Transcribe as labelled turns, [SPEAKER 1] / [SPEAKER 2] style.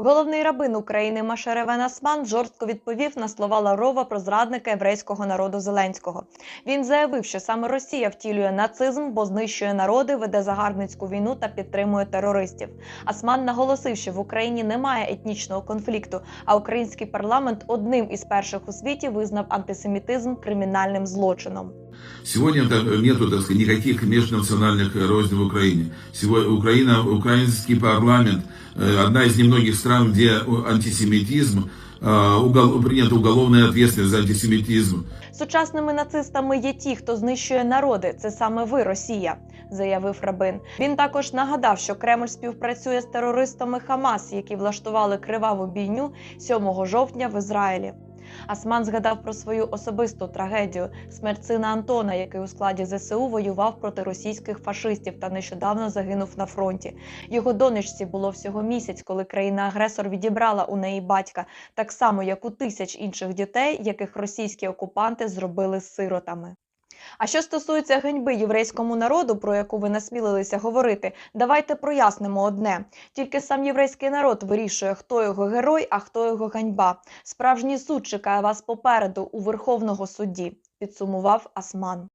[SPEAKER 1] Головний рабин України Машеревен Асман жорстко відповів на слова Лаврова про зрадника єврейського народу Зеленського. Він заявив, що саме Росія втілює нацизм, бо знищує народи, веде загарбницьку війну та підтримує терористів. Асман наголосив, що в Україні немає етнічного конфлікту, а український парламент одним із перших у світі визнав антисемітизм кримінальним злочином.
[SPEAKER 2] Сегодня так, нету, так сказать, никаких межнациональных рознь в Украине. Сегодня Украина, украинский парламент э, одна из немногих стран, где антисемитизм, э, угол, принята уголовная ответственность за антисемитизм.
[SPEAKER 1] Сучасними нацистами є ті, хто знищує народи. Це саме ви, Росія, заявив Рабин. Він також нагадав, що Кремль співпрацює з терористами Хамас, які влаштували криваву бійню 7 жовтня в Ізраїлі. Асман згадав про свою особисту трагедію смерть сина Антона, який у складі ЗСУ воював проти російських фашистів та нещодавно загинув на фронті. Його донечці було всього місяць, коли країна-агресор відібрала у неї батька, так само як у тисяч інших дітей, яких російські окупанти зробили сиротами. А що стосується ганьби єврейському народу, про яку ви насмілилися говорити, давайте прояснимо одне: тільки сам єврейський народ вирішує, хто його герой, а хто його ганьба. Справжній суд чекає вас попереду у Верховного судді, підсумував Асман.